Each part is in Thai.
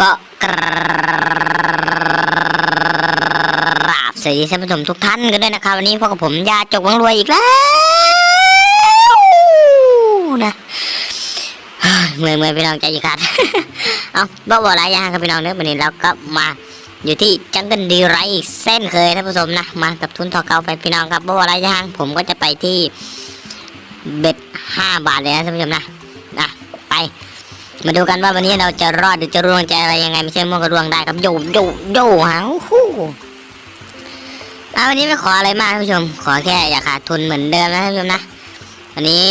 ก็กราบสวัสดีท่านผู้ชมทุกท่านกันด้วยนะครับ วันนี้พบกับผมยาจกวังรวยอีกแล้วนะเมื่อยเมื่อยพี่น้องใจจะขาดเอาบอกว่าอะไรยังครับพี่น้องเนื้อวันนี้เราก็มาอยู่ที่จังเกิลดีไรอีกเส้นเคยท่านผู้ชมนะมากับทุนทอเกาไปพี่น้องครับบอกว่าอะไรยังผมก็จะไปที่เบ็ดห้าบาทเลยนะท่านผู้ชมนะนะไป มาดูกันว่าวันนี้เราจะรอดหรือจะร่วงจะอะไรยังไงไม่ใช่มั่วก็ร่วงได้ครับโยโยโยฮะฮู้อ่วันนี้ไม่ขออะไรมากท่านผู้ชม ขอแค่อย่าขาดทุนเหมือนเดิมนะท่านผู้ชมนะวันนี้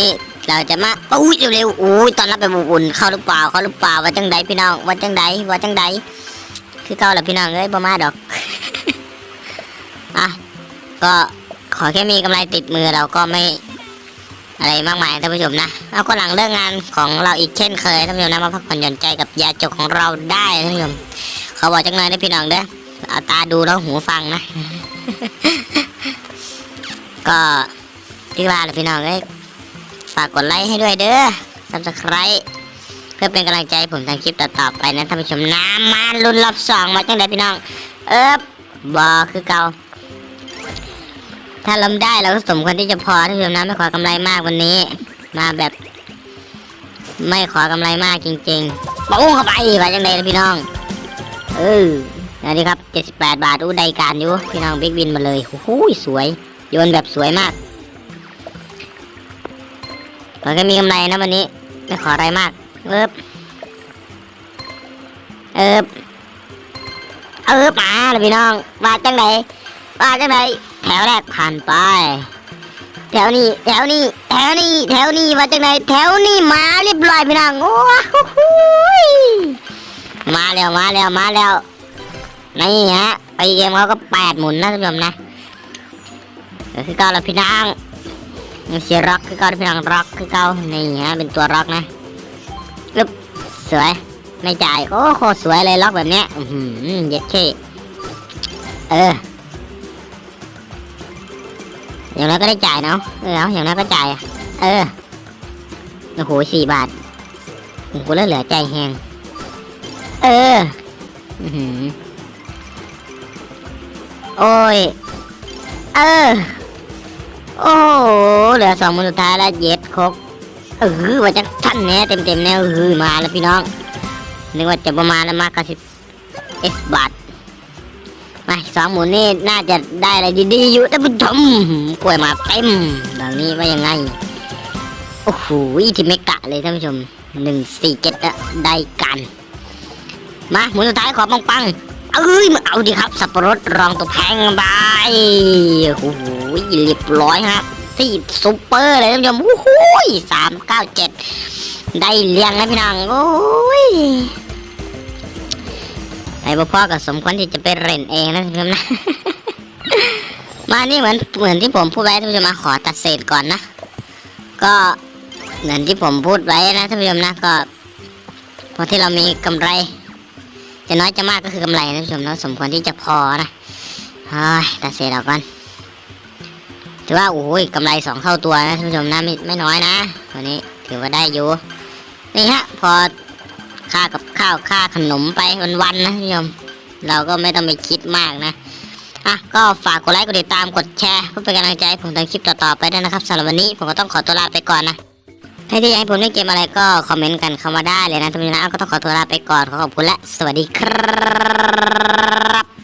เราจะมาอุ้ยเร็วๆอุ้ยตอนรับไปบุบุญเข้าหรือเปล่าเข้าหรือเปล่าว่าจังใดพี่น้องว่าจังใดว่าจังใดคือเก่าแหละพี่น้องเอ้ยบ่มาดอกอะก็ขอแค่มีกำไรติดมือเราก็ไม่ อะไรมากมายท่านผู้ชมนะเอาก็หลังเลิกงานของเราอีกเช่นเคยท่านผู้ชมนะมาพักผ่อนหย่อนใจกับยาจกของเราได้ท่านผู้ชมเขาบอกจังเลยนะพี่น้องเด้อเอาตาดูแล้วหูฟังนะ ก็ที่ว่าและพี่น้องเอ้ยฝากกดไลค์ให้ด้วยเด้อซับสไครต์เพื่อเป็นกำลังใจให้ผมทำคลิปต่อๆไปนะท่านผู้ชมน้ำมาลุ้นรอบสองมาจังไดพี่น้อง เอิบบอคือเก่า ถ้าล้มได้เราก็สมควรที่จะพอท่านผู้ชมนะไม่ขอกำไรมากวันนี้ มาแบบ ไม่ขอกำไรมากจริงๆปุ้งเข้าไปไปจังไดนะพี่น้อง เออนี่ครับ 78 บาทอู้ใดการอยู่พี่น้องบิ๊กวินมาเลยโอ้โหสวย โยนแบบสวยมากเราก็มีกำไรนะวันนี้ ไม่ขออะไรมาก เอิบเอิบเอิบมาเลยพี่น้องบาจังไดบาจังได แถวแรกผ่านไป แถวนี้ แถวนี้ แถวนี้ แถวนี้มาจากไหน แถวนี้มาเรียบร้อยพี่น้องโอ้โหมาแล้วมาแล้วมาแล้วนี่ฮะไปเกมเขาก็แปดหมุนนะท่านผู้ชมนะคือเก้าแล้วพี่น้องมันเชียร็อกคือเก้าพี่น้องร็อกคือเก้านี่ฮะเป็นตัวร็อกนะอึ๊บสวยไม่จ่ายโอ้โคตรสวยเลยล็อกแบบเนี้ยอือหือเย็ดเท่เออ อย่างน้อยก็ได้จ่ายเนาะเอออย่างน้อยก็จ่ายเออโอ้โหสี่บาทโอ้โหแล้วเหลือใจแหงเอออือหือโอ้ย เออ โอ้โหเหลือสองมือสุดท้ายแล้วเย็ดครกเออว่าจะท่านแน่เต็มเต็มแน่เออมาแล้วพี่น้องนึกว่าจะประมาณแล้วมากกว่าสิบเอสบาท มาสองหมุนนี่น่าจะได้อะไรดีๆอยู่ท่านผู้ชมกล้วยมาเต็มดังนี้ว่ายังไง โอ้โหที่ไม่กะเลยท่านผู้ชมหนึ่งสี่เจ็ดอะได้กัน มาหมุนสุดท้ายขอปังปังเอ้ยมาเอาดิครับ สับปะรดรองตัวแพงไปโอ้โหเรียบร้อยฮะที่ซุปเปอร์เลยท่านผู้ชมโอ้โหสามเก้าเจ็ดได้เลี้ยงแล้วพี่น้องโอ้ย ไอ้พ่อกับสมควรที่จะไปเล่นเองนะท่านนะมานี่เหมือนเหมือนที่ผมพูดไว้ท่านผู้ชมมาขอตัดเศษก่อนนะ ก็เหมือนที่ผมพูดไว้นะท่านผู้ชมนะก็พอที่เรามีกำไร จะน้อยจะมากก็คือกำไรนะท่านผู้ชมนะสมควรที่จะพอนะเฮ้ยตัดเศษออกก่อนถือว่าโอ้ยกำไรสองเท่าตัวนะท่านผู้ชมนะไม่ไม่น้อยนะวันนี้ถือว่าได้อยู่นี่ฮะพอ ค่ากับข้าวค่าขนมไปวันๆนะท่านผู้ชมเราก็ไม่ต้องไปคิดมากนะอะก็ฝากกดไลค์กดติดตามกดแชร์เพื่อเป็นกำลังใจให้ผมทำคลิปต่อๆไปด้วยนะครับสำหรับวันนี้ผมก็ต้องขอตัวลาไปก่อนนะใครที่อยากให้ผมเล่นเกมอะไรก็คอมเมนต์กันเข้ามาได้เลยนะท่านนะก็ต้องขอตัวลาไปก่อนขอขอบคุณและสวัสดีครับ